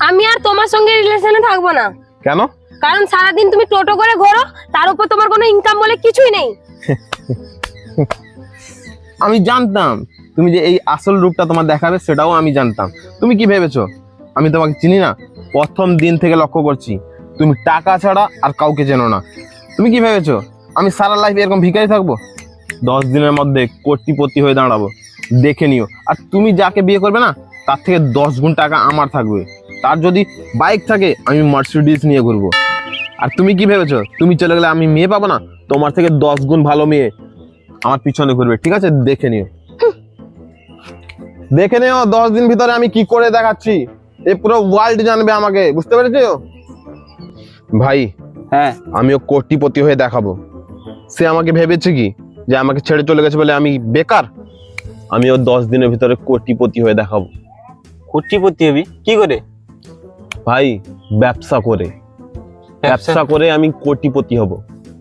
আমি আর তোমার সঙ্গে রিলেশনে থাকব না। কেন? কারণ সারাদিন তুমি টোটো করে ঘোরো তার উপর তোমার কোনো ইনকাম বলে কিছুই নেই। আমি জানতাম। তুমি যে এই আসল রূপটা তোমার দেখাবে সেটাও আমি জানতাম। তুমি কি ভেবেছো? আমি তোমাকে চিনি না। প্রথম দিন থেকে লক্ষ্য করছি তুমি টাকা ছাড়া আর কাউকে চেনো না। তুমি কি ভেবেছো? আমি সারা লাইফ এরকম ভিখারি থাকব? দশ দিনের মধ্যে কোটিপতি হয়ে দাঁড়াবো। দেখে নিও। আর তুমি যাকে বিয়ে করবে না তার থেকে দশ গুণ টাকা আমার থাকবে। তার যদি বাইক থাকে আমি মার্সিডিস নিয়ে ঘুরবো। আর তুমি কি ভেবেছো? তুমি চলে গেলে আমি মেয়ে পাবো না? তোমার থেকে দশ গুণ ভালো মেয়ে আমার পিছনে ঘুরবে ঠিক আছে? দেখে নিও। দেখে নিও দশ দিন ভিতরে আমি কি করে দেখাচ্ছি? এ পুরো ওয়ার্ল্ড জানবে আমাকে বুঝতে পেরেছ? ভাই হ্যাঁ। আমিও কোটিপতি হয়ে দেখাবো। সে আমাকে ভেবেছে কি? যে আমাকে ছেড়ে চলে গেছে বলে আমি বেকার? আমিও দশ দিনের ভিতরে কোটিপতি হয়ে দেখাবো। কোটিপতি হবি? কি করে? ভাই ব্যবসা করে। ব্যবসা করে আমি কোটিপতি হব।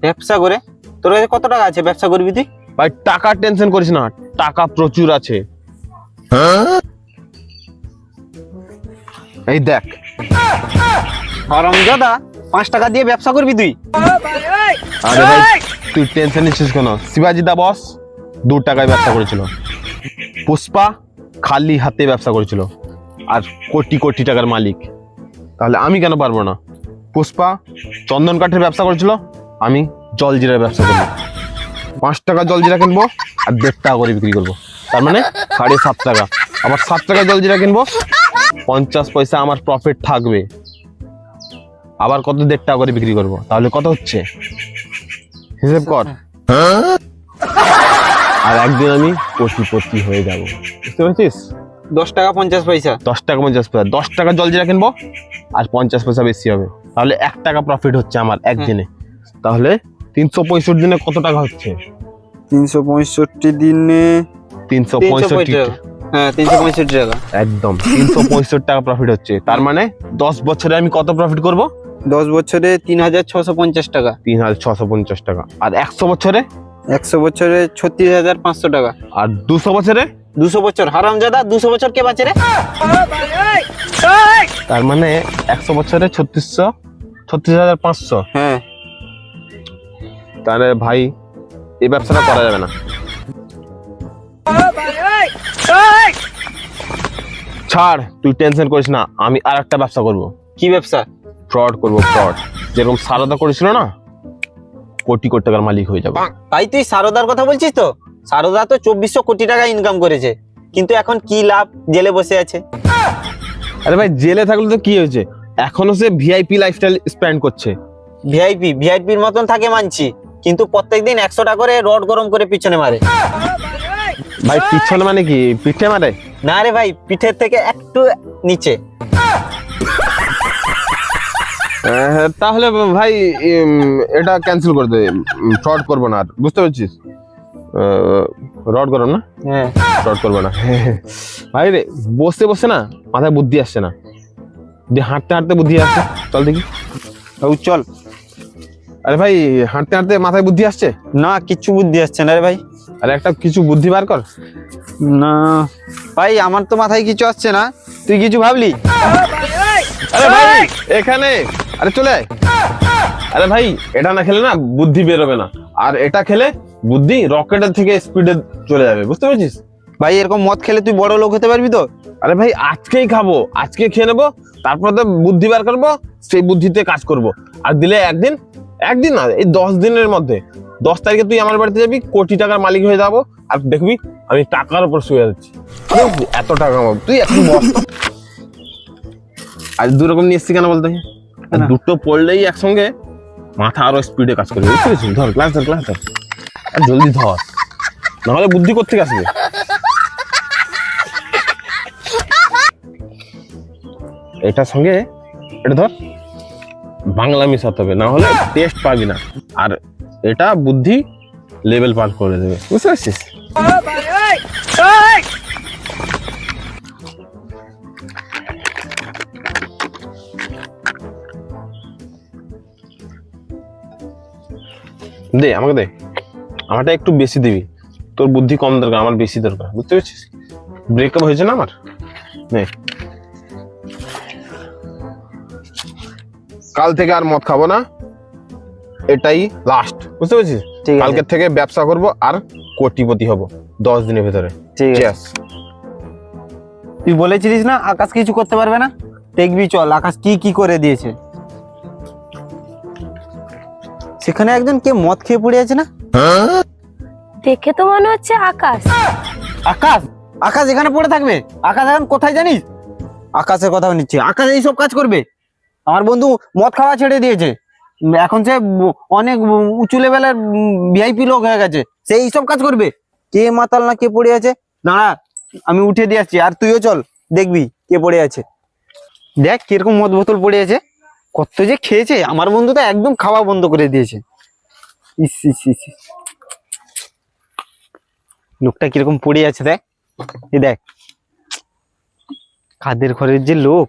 ব্যবসা করে? তোর কাছে কত টাকা আছে ব্যবসা করবি তুই? ভাই টাকার টেনশন করিস না টাকা প্রচুর আছে। এই দেখ। হরমজাদা পাঁচ টাকা দিয়ে ব্যবসা করবি তুই? আরে ভাই তুই টেনশন নিচ্ছিস কেন? শিবাজি দা বস দু টাকায় ব্যবসা করেছিল। পুষ্পা খালি হাতে ব্যবসা করেছিল। আর কোটি কোটি টাকার মালিক। তাহলে আমি কেন পারব না? পুষ্পা চন্দন কাঠের ব্যবসা করেছিল আমি জলজিরার ব্যবসা করব। পাঁচ টাকা জলজিরা কিনবো আর দেড় টাকা করে বিক্রি করব। তার মানে সাড়ে সাত টাকা। আবার সাত টাকা জলজিরা কিনবো পঞ্চাশ পয়সা আমার প্রফিট থাকবে। আবার কত দেড় টাকা করে বিক্রি করব? তাহলে কত হচ্ছে? হিসেব কর। আর একদিন আমি কোটিপতি হয়ে যাব। বুঝতে পেরেছিস? দশ টাকা পঞ্চাশ পয়সা। দশ টাকা পঞ্চাশ পয়সা। দশ টাকা জলজিরা কিনবো আর পঞ্চাশ পয়সা বেশি হবে। তাহলে এক টাকা প্রফিট হচ্ছে আমার একদিনে। তাহলে তিনশো পঁয়ষট্টি দিনে কত টাকা হচ্ছে? তিনশো পঁয়ষট্টি দিনে তিনশো তিনশো পঁয়ষট্টি টাকা। হ্যাঁ তিনশো পঁয়ষট্টি টাকা। একদম। তিনশো পঁয়ষট্টি টাকা প্রফিট হচ্ছে। তার মানে দশ বছরে আমি কত প্রফিট করব? দশ বছরে তিন হাজার ছশো পঞ্চাশ টাকা। তিন হাজার ছশো পঞ্চাশ টাকা। আর একশো বছরে? একশো বছরে ছত্রিশ হাজার পাঁচশো টাকা। আর দুশো বছরে? দুশো বছর। হারামজাদা দুশো বছর কে বাঁচে রে? তার মানে একশো বছরে ছত্রিশশো ছত্রিশ হাজার পাঁচশো। হ্যাঁ। তাহলে ভাই এই ব্যবসাটা করা যাবে না। ছাড় তুই টেনশন করিস না আমি আর একটা ব্যবসা করব। কি ব্যবসা? ফ্রড করব ফ্রড যেরকম সারদা করেছিল না? কোটি কোটি টাকার মালিক হয়ে যাবে। ভাই তুই সারদার কথা বলছিস তো? সারদা তো চব্বিশশো কোটি টাকা ইনকাম করেছে। কিন্তু এখন কি লাভ? জেলে বসে আছে। আরে ভাই জেলে থাকলে তো কি হয়েছে? এখনও সে ভিআইপি লাইফস্টাইল স্পেন্ড করছে। ভিআইপি ভিআইপির মতন থাকে মানছি। কিন্তু প্রত্যেকদিন একশো টাকা করে রড গরম করে পিছনে মারে। ভাই পিছনে মানে কি? পিঠে মারে? না রে ভাই পিঠের থেকে একটু নিচে। তাহলে ভাই এটা ক্যান্সেল করে দে। ফ্রড করব না আর। বুঝতে পারছিস? রড করো না। হ্যাঁ। ফ্রড করব না। ভাই রে বসে বসে না মাথায় বুদ্ধি আসছে না। যে হাঁটতে হাঁটতে বুদ্ধি আসছে। চল দেখি। ও চল। আরে ভাই হাঁটতে হাঁটতে মাথায় বুদ্ধি আসছে? না কিচ্ছু বুদ্ধি আসছে না রে ভাই। আরে একটা কিছু বুদ্ধি বার কর। না। ভাই আমার তো মাথায় কিছু আসছে না। তুই কিছু ভাবলি? আরে ভাই এখানে। আরে চলে। আরে ভাই এটা না খেলে না বুদ্ধি বেরোবে না। আর এটা খেলে বুদ্ধি রকেটের থেকে স্পিডে চলে যাবে বুঝতে পেরেছিস? ভাই এরকম মদ খেলে তুই বড় লোক হতে পারবি তো? আরে ভাই আজকেই খাব আজকে খেয়ে নেব তারপর তো বুদ্ধি বার করব সেই বুদ্ধিতে কাজ করব। আর দিলে একদিন একদিন না এই দশ দিনের মধ্যে। দশ তারিখে তুই আমার বাড়িতে যাবি কোটি টাকার মালিক হয়ে যাব। আর দেখবি আমি টাকার উপর শুয়ে যাচ্ছি এত টাকা তুই এখন বস তো। আর দু রকম নিয়ে এসছি কেন বলতে? আর দুটো পড়লেই একসঙ্গে মাথা আরও স্পিডে কাজ করবে। বুঝতে পেরেছিস ধর ক্লাস ধর ক্লাস ধর। আর জলদি ধর। নাহলে বুদ্ধি কোথেকে আসবে? এটার সঙ্গে এটা ধর বাংলা মিশাতে হবে না হলে টেস্ট পাবি না। আর এটা বুদ্ধি লেভেল পার করে দেবে। বুঝতে পারছিস? দে আমাকে দে। আমারটা একটু বেশি দিবি। তোর বুদ্ধি কম দরকার আমার বেশি দরকার বুঝতে পেরেছিস? ব্রেকআপ হয়েছে না আমার? নে। কাল থেকে আর মদ খাব না। এটাই লাস্ট বুঝতে পেরেছিস। কালকে থেকে ব্যবসা করব আর কোটিপতি হব দশ দিনের ভেতরে। তুই বলেছিলিস না আকাশ কিছু করতে পারবে না? দেখবি চল আকাশ কি কি করে দিয়েছে। সেখানে একজন কে মদ খেয়ে পড়ে আছে না? দেখে তো মনে হচ্ছে আকাশ। আকাশ? আকাশ এখানে পড়ে থাকবে। আকাশ এখন কোথায় জানিস? আকাশের কথা নিচ্ছে। আকাশ এইসব কাজ করবে। আমার বন্ধু মদ খাওয়া ছেড়ে দিয়েছে। এখন সে অনেক উঁচু লেভেলের ভিআইপি লোক হয়ে গেছে। সে এইসব কাজ করবে। কে মাতাল না কে পড়ে আছে? দাঁড়া আমি উঠে দিয়ে আসছি। আর তুইও চল দেখবি কে পড়ে আছে। দেখ কীরকম মদ বোতল পড়ে আছে। কত যে খেয়েছে আমার বন্ধু তো একদম খাওয়া বন্ধ করে দিয়েছে। ইস ইস ইস। লোকটা কীরকম পড়ে আছে দেখ। এই দেখ। কাদের ঘরের যে লোক।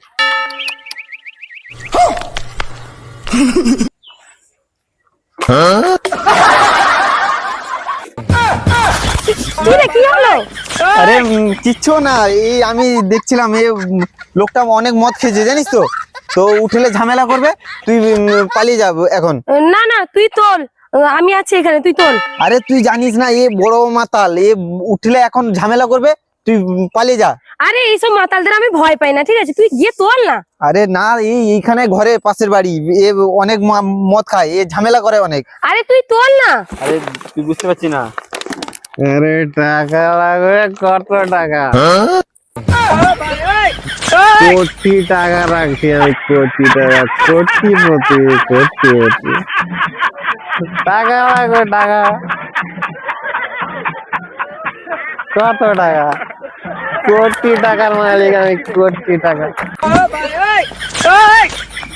কি হলো? আরে কিচ্ছু না এই আমি দেখছিলাম এ লোকটা অনেক মদ খেয়েছে জানিস তো? তো উঠলে ঝামেলা করবে তুই পালিয়ে যাব এখন। না না তুই তোল। আমি আছি এখানে তুই তোল। আরে তুই জানিস না এ বড় মাতাল এ উঠলে এখন ঝামেলা করবে তুই পালিয়ে যা। আরে এইসব মাতালদের আমি ভয় পাই না ঠিক আছে? তুই গিয়ে তোল না। আরে না এই এইখানে ঘরে পাশের বাড়ি এ অনেক মদ খায় এ ঝামেলা করে অনেক। আরে তুই তোল না। আরে তুই বুঝতে পারছিস না। আরে টাকা লাগবে কত টাকা? কোটি টাকা রাখছি আমি কোটি টাকা কোটি প্রতি কোটি প্রতি টাকা লাগবে টাকা কত টাকা কোটি টাকার মালিক আমি কোটি টাকা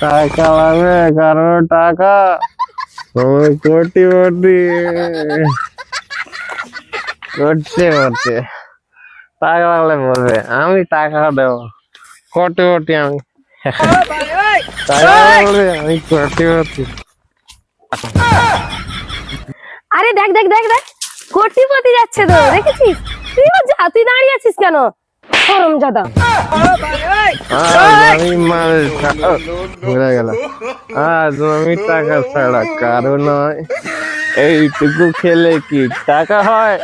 টাকা লাগবে কারও টাকা কোটি কোটি করতে করতে টাকা লাগলে বলবে আমি টাকা দেবো কোটি কোটি আমি। কোটি কোটি আরে দেখ দেখ দেখ দেখ। কোটিপতি যাচ্ছে তো দেখেছিস? তুইও যা তুই দাঁড়িয়ে আছিস কেন? সরম জাদা। আমি মাল ভুলে গেল। আজ আমি টাকা ছাড়া কারও নয়। এইটুকু খেলে কি টাকা হয়?